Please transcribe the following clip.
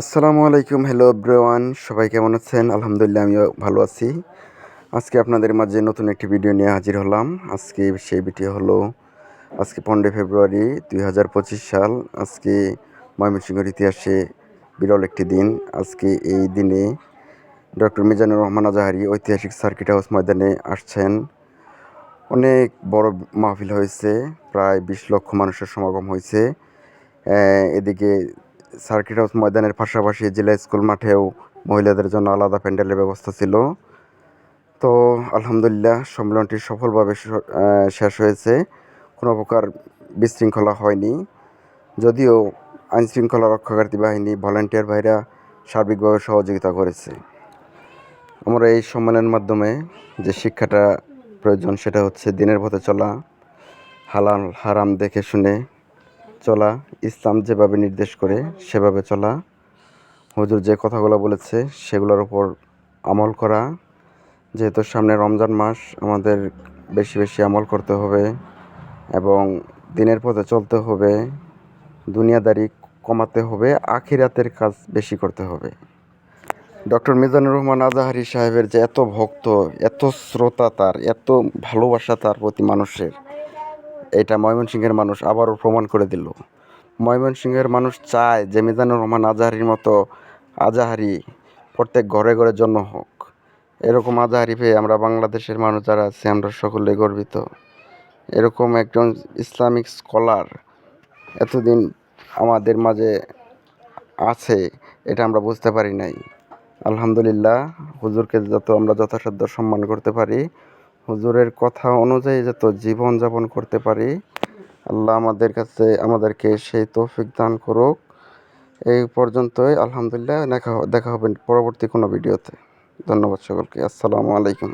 আসসালামু আলাইকুম হ্যালো ব্রেওয়ান সবাই কেমন আছেন? আলহামদুলিল্লাহ, আমিও ভালো আছি। আজকে আপনাদের মাঝে নতুন একটি ভিডিও নিয়ে হাজির হলাম। আজকে সেই ভিডিও হলো, আজকে পনেরোই ফেব্রুয়ারি দুই হাজার পঁচিশ সাল, আজকে ময়মনসিংহের ইতিহাসে বিরল একটি দিন। আজকে এই দিনে ডক্টর মিজানুর রহমান আজাহারি ঐতিহাসিক সার্কিট হাউস ময়দানে আসছেন। অনেক বড় মাহফিল হয়েছে, প্রায় বিশ লক্ষ মানুষের সমাগম হয়েছে। এদিকে সার্কিট হাউস ময়দানের পাশাপাশি জেলা স্কুল মাঠেও মহিলাদের জন্য আলাদা প্যান্ডেলের ব্যবস্থা ছিল। তো আলহামদুলিল্লাহ সম্মেলনটি সফলভাবে শেষ হয়েছে। কোনো প্রকার বিশৃঙ্খলা হয়নি। যদিও আইনশৃঙ্খলা রক্ষাকারী বাহিনী ভলান্টিয়ার ভাইরা সার্বিকভাবে সহযোগিতা করেছে। আমরা এই সম্মেলনের মাধ্যমে যে শিক্ষাটা প্রয়োজন সেটা হচ্ছে দিনের পথে চলা, হালাল, হারাম দেখে শুনে চলা, ইসলাম যেভাবে নির্দেশ করে, সেভাবে চলা। হুজুর যে কথাগুলো বলেছে, সেগুলোর উপর আমল করা। যেহেতু সামনে রমজান মাস, আমাদের বেশি বেশি আমল করতে হবে এবং দিনের পথে চলতে হবে। দুনিয়াদারি কমাতে হবে, আখিরাতের কাজ বেশি করতে হবে। ডক্টর মিজানুর রহমান আজাহারি সাহেবের যে এত ভক্ত, এত শ্রোতা তার, এত ভালোবাসা তার প্রতি মানুষের। এটা ময়মনসিংহের মানুষ আবারও প্রমাণ করে দিল। ময়মনসিংহের মানুষ চায় যে মিজানুর রহমান আজাহারির মতো আজাহারি প্রত্যেক ঘরে ঘরে জন্ম হোক। এরকম আজাহারি পেয়ে আমরা বাংলাদেশের মানুষ যারা আছি, আমরা সকলে গর্বিত। এরকম একজন ইসলামিক স্কলার এতদিন আমাদের মাঝে আছে, এটা আমরা বুঝতে পারি নাই। আলহামদুলিল্লাহ, হুজুরকে যত আমরা যথাসাধ্য সম্মান করতে পারি হুজুরের কথা অনুযায়ী যত জীবন যাপন করতে পারি, আল্লাহ আমাদের কাছে, আমাদেরকে সেই তৌফিক দান করুক। এই পর্যন্তই, আলহামদুলিল্লাহ, দেখা দেখা হবে পরবর্তী কোনো ভিডিওতে। ধন্যবাদ সকলকে। আসসালামু আলাইকুম।